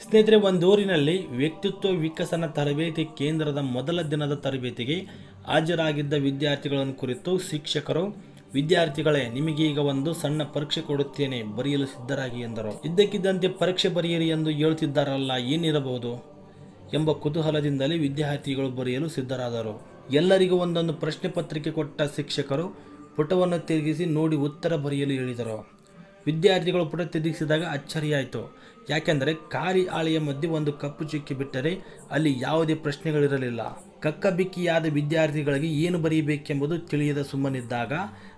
ಸ್ನೇಹಿತರೆ, ಒಂದೂರಿನಲ್ಲಿ ವ್ಯಕ್ತಿತ್ವ ವಿಕಸನ ತರಬೇತಿ ಕೇಂದ್ರದ ಮೊದಲ ದಿನದ ತರಬೇತಿಗೆ ಹಾಜರಾಗಿದ್ದ ವಿದ್ಯಾರ್ಥಿಗಳನ್ನು ಕುರಿತು ಶಿಕ್ಷಕರು, ವಿದ್ಯಾರ್ಥಿಗಳೇ, ನಿಮಗೆ ಈಗ ಒಂದು ಸಣ್ಣ ಪರೀಕ್ಷೆ ಕೊಡುತ್ತೇನೆ, ಬರೆಯಲು ಸಿದ್ಧರಾಗಿ ಎಂದರು. ಇದ್ದಕ್ಕಿದ್ದಂತೆ ಪರೀಕ್ಷೆ ಬರೆಯಿರಿ ಎಂದು ಹೇಳುತ್ತಿದ್ದಾರಲ್ಲ ಏನಿರಬಹುದು ಎಂಬ ಕುತೂಹಲದಿಂದಲೇ ವಿದ್ಯಾರ್ಥಿಗಳು ಬರೆಯಲು ಸಿದ್ಧರಾದರು. ಎಲ್ಲರಿಗೂ ಒಂದೊಂದು ಪ್ರಶ್ನೆ ಪತ್ರಿಕೆ ಕೊಟ್ಟ ಶಿಕ್ಷಕರು ಪುಟವನ್ನು ತಿರುಗಿಸಿ ನೋಡಿ ಉತ್ತರ ಬರೆಯಲು ಹೇಳಿದರು ವಿದ್ಯಾರ್ಥಿಗಳು ಪುಟ ತಿರುಗಿಸಿದಾಗ ಅಚ್ಚರಿಯಾಯಿತು. ಯಾಕೆಂದರೆ ಕಾರಿ ಆಳಿಯ ಮಧ್ಯೆ ಒಂದು ಕಪ್ಪು ಚುಕ್ಕಿ ಬಿಟ್ಟರೆ ಅಲ್ಲಿ ಯಾವುದೇ ಪ್ರಶ್ನೆಗಳಿರಲಿಲ್ಲ. ಕಕ್ಕಬಿಕ್ಕಿಯಾದ ವಿದ್ಯಾರ್ಥಿಗಳಿಗೆ ಏನು ಬರೆಯಬೇಕೆಂಬುದು ತಿಳಿಯದ ಸುಮ್ಮನಿದ್ದಾಗ,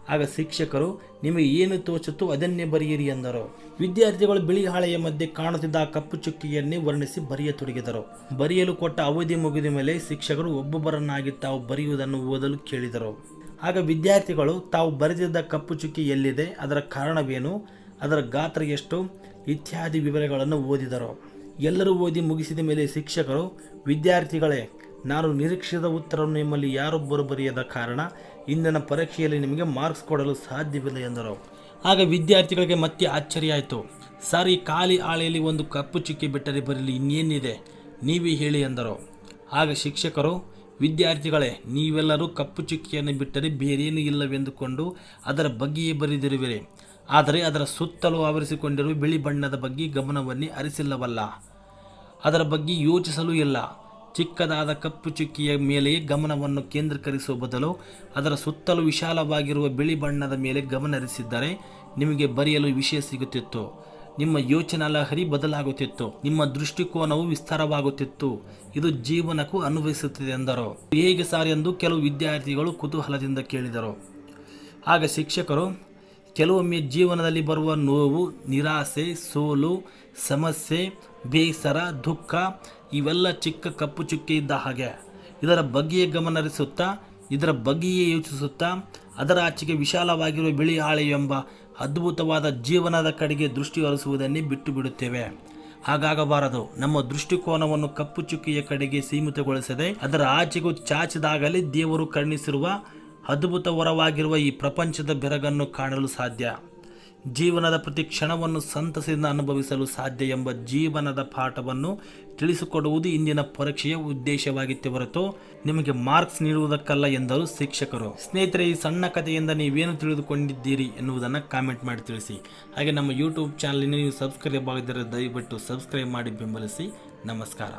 ಆಗ ಶಿಕ್ಷಕರು, ನಿಮಗೆ ಏನು ತೋಚುತ್ತೋ ಅದನ್ನೇ ಬರೆಯಿರಿ ಎಂದರು. ವಿದ್ಯಾರ್ಥಿಗಳು ಬಿಳಿ ಹಾಳೆಯ ಮಧ್ಯೆ ಕಾಣುತ್ತಿದ್ದ ಆ ಕಪ್ಪು ಚುಕ್ಕಿಯನ್ನೇ ವರ್ಣಿಸಿ ಬರೆಯತೊಡಗಿದರು ಬರೆಯಲು ಕೊಟ್ಟ ಅವಧಿ ಮುಗಿದ ಮೇಲೆ ಶಿಕ್ಷಕರು ಒಬ್ಬೊಬ್ಬರನ್ನಾಗಿ ತಾವು ಬರೆಯುವುದನ್ನು ಓದಲು ಕೇಳಿದರು. ಆಗ ವಿದ್ಯಾರ್ಥಿಗಳು, ತಾವು ಬರೆದಿದ್ದ ಕಪ್ಪು ಚುಕ್ಕಿ ಎಲ್ಲಿದೆ? ಅದರ ಕಾರಣವೇನು? ಅದರ ಗಾತ್ರ ಎಷ್ಟು ಇತ್ಯಾದಿ ವಿವರಗಳನ್ನು ಓದಿದರು. ಎಲ್ಲರೂ ಓದಿ ಮುಗಿಸಿದ ಮೇಲೆ ಶಿಕ್ಷಕರು, ವಿದ್ಯಾರ್ಥಿಗಳೇ, ನಾನು ನಿರೀಕ್ಷಿತ ಉತ್ತರವನ್ನು ನಿಮ್ಮಲ್ಲಿ ಯಾರೊಬ್ಬರು ಬರೆಯದ ಕಾರಣ ಇಂದಿನ ಪರೀಕ್ಷೆಯಲ್ಲಿ ನಿಮಗೆ ಮಾರ್ಕ್ಸ್ ಕೊಡಲು ಸಾಧ್ಯವಿಲ್ಲ ಎಂದರು. ಆಗ ವಿದ್ಯಾರ್ಥಿಗಳಿಗೆ ಮತ್ತೆ ಆಶ್ಚರ್ಯ ಆಯಿತು ಸರಿ ಖಾಲಿ ಹಾಳೆಯಲ್ಲಿ ಒಂದು ಕಪ್ಪು ಚುಕ್ಕಿ ಬಿಟ್ಟರೆ ಬರಲಿ ಇನ್ನೇನಿದೆ? ನೀವೇ ಹೇಳಿ ಎಂದರು. ಆಗ ಶಿಕ್ಷಕರು, ವಿದ್ಯಾರ್ಥಿಗಳೇ, ನೀವೆಲ್ಲರೂ ಕಪ್ಪು ಚುಕ್ಕಿಯನ್ನು ಬಿಟ್ಟರೆ ಬೇರೇನೂ ಇಲ್ಲವೆಂದುಕೊಂಡು ಅದರ ಬಗ್ಗೆಯೇ ಬರೆದಿರುವಿರಿ. ಆದರೆ ಅದರ ಸುತ್ತಲೂ ಆವರಿಸಿಕೊಂಡಿರುವ ಬಿಳಿ ಬಣ್ಣದ ಬಗ್ಗೆ ಗಮನವನ್ನೇ ಅರಿಸಿಲ್ಲವಲ್ಲ ಅದರ ಬಗ್ಗೆ ಯೋಚಿಸಲು ಇಲ್ಲ. ಚಿಕ್ಕದಾದ ಕಪ್ಪು ಚುಕ್ಕಿಯ ಮೇಲೆಯೇ ಗಮನವನ್ನು ಕೇಂದ್ರೀಕರಿಸುವ ಬದಲು ಅದರ ಸುತ್ತಲೂ ವಿಶಾಲವಾಗಿರುವ ಬಿಳಿ ಬಣ್ಣದ ಮೇಲೆ ಗಮನ ಹರಿಸಿದ್ದರೆ ನಿಮಗೆ ಬರೆಯಲು ವಿಷಯ ಸಿಗುತ್ತಿತ್ತು. ನಿಮ್ಮ ಯೋಚನಾ ಲಹರಿ ಬದಲಾಗುತ್ತಿತ್ತು. ನಿಮ್ಮ ದೃಷ್ಟಿಕೋನವು ವಿಸ್ತಾರವಾಗುತ್ತಿತ್ತು. ಇದು ಜೀವನಕ್ಕೂ ಅನುಭವಿಸುತ್ತಿದೆ ಎಂದರು. ಹೇಗೆ ಸಾರ್ ಎಂದು ಕೆಲವು ವಿದ್ಯಾರ್ಥಿಗಳು ಕುತೂಹಲದಿಂದ ಕೇಳಿದರು. ಆಗ ಶಿಕ್ಷಕರು ಕೆಲವೊಮ್ಮೆ ಜೀವನದಲ್ಲಿ ಬರುವ ನೋವು, ನಿರಾಸೆ, ಸೋಲು, ಸಮಸ್ಯೆ, ಬೇಸರ, ದುಃಖ, ಇವೆಲ್ಲ ಚಿಕ್ಕ ಕಪ್ಪು ಚುಕ್ಕೆ ಇದ್ದ ಹಾಗೆ. ಇದರ ಬಗ್ಗೆಯೇ ಗಮನ ಹರಿಸುತ್ತಾ, ಇದರ ಬಗ್ಗೆಯೇ ಯೋಚಿಸುತ್ತಾ, ಅದರ ಆಚೆಗೆ ವಿಶಾಲವಾಗಿರುವ ಬಿಳಿ ಹಾಳೆ ಎಂಬ ಅದ್ಭುತವಾದ ಜೀವನದ ಕಡೆಗೆ ದೃಷ್ಟಿ ಹರಿಸುವುದನ್ನೇ ಬಿಟ್ಟು ಬಿಡುತ್ತೇವೆ. ಹಾಗಾಗಬಾರದು. ನಮ್ಮ ದೃಷ್ಟಿಕೋನವನ್ನು ಕಪ್ಪು ಚುಕ್ಕಿಯ ಕಡೆಗೆ ಸೀಮಿತಗೊಳಿಸದೆ, ಅದರ ಆಚೆಗೂ ಚಾಚಿದಾಗಲೇ ದೇವರು ಕರುಣಿಸಿರುವ ಅದ್ಭುತ ವರವಾಗಿರುವ ಈ ಪ್ರಪಂಚದ ಬೆರಗನ್ನು ಕಾಣಲು ಸಾಧ್ಯ. ಜೀವನದ ಪ್ರತಿ ಕ್ಷಣವನ್ನು ಸಂತಸದಿಂದ ಅನುಭವಿಸಲು ಸಾಧ್ಯ ಎಂಬ ಜೀವನದ ಪಾಠವನ್ನು ತಿಳಿಸಿಕೊಡುವುದು ಇಂದಿನ ಪರೀಕ್ಷೆಯ ಉದ್ದೇಶವಾಗಿತ್ತೆ ಹೊರತು ನಿಮಗೆ ಮಾರ್ಕ್ಸ್ ನೀಡುವುದಕ್ಕಲ್ಲ ಎಂದರು ಶಿಕ್ಷಕರು. ಸ್ನೇಹಿತರೆ, ಈ ಸಣ್ಣ ಕಥೆಯಿಂದ ನೀವೇನು ತಿಳಿದುಕೊಂಡಿದ್ದೀರಿ ಎನ್ನುವುದನ್ನು ಕಾಮೆಂಟ್ ಮಾಡಿ ತಿಳಿಸಿ. ಹಾಗೆ ನಮ್ಮ ಯೂಟ್ಯೂಬ್ ಚಾನಲಿನ ನೀವು ಸಬ್ಸ್ಕ್ರೈಬ್ ಆಗಿದ್ದರೆ ದಯವಿಟ್ಟು ಸಬ್ಸ್ಕ್ರೈಬ್ ಮಾಡಿ ಬೆಂಬಲಿಸಿ. ನಮಸ್ಕಾರ.